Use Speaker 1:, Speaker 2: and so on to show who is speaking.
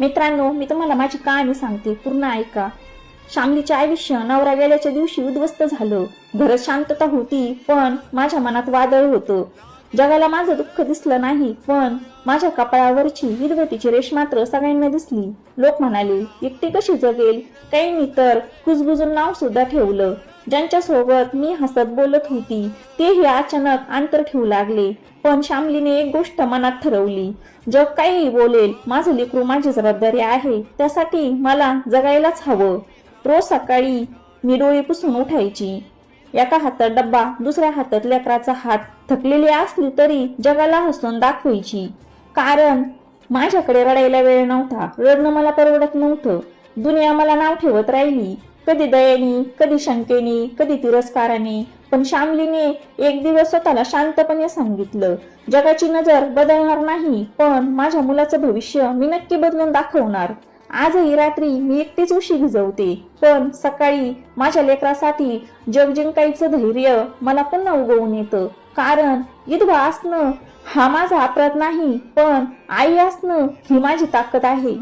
Speaker 1: मित्रांनो मी तुम्हाला माझी कहाणी सांगते. पूर्ण ऐका. शामलीचे आयुष्य नवरा गेल्याच्या दिवशी उद्ध्वस्त झालं. घरात शांतता होती पण माझ्या मनात वादळ होतं. जगाला माझं दुःख दिसलं नाही पण माझ्या कपाळावरची विधवतीची रेष मात्र सगळ्यांना दिसली. लोक म्हणाले एकटी कशी जगेल? काहींनी तर कुजबुजून नाव सुद्धा ठेवलं. ज्यांच्यासोबत मी हसत बोलत होती तेही अचानक अंतर ठेवू लागले. पण श्यामलीने एक गोष्ट मनात ठरवली. जग काही बोलेल माझं लेकरू माझी जबाबदारी आहे त्यासाठी मला जगायलाच हवं. रोज सकाळी मी डोळे पुसून उठायची. एका हातात डब्बा दुसऱ्या हातात लेकराचा हात. थकलेली असली तरी जगाला हसून दाखवायची. कारण माझ्याकडे रडायला वेळ नव्हता. रडणं मला परवडत नव्हतं. दुनिया मला नाव ठेवत राहिली. कधी दयेनी कधी शंकेने कधी तिरस्काराने. पण श्यामलीने एक दिवस स्वतःला शांतपणे सांगितलं जगाची नजर बदलणार नाही पण माझ्या मुलाचं भविष्य मी नक्की बदलून दाखवणार. आजही रात्री मी एकटीच उशी भिजवते पण सकाळी माझ्या लेकरासाठी जग जिंकायचं धैर्य मला पुन्हा उगवून येतं. कारण विधवा असणं हा माझा अपराध नाही पण आई असणं ही माझी ताकद आहे.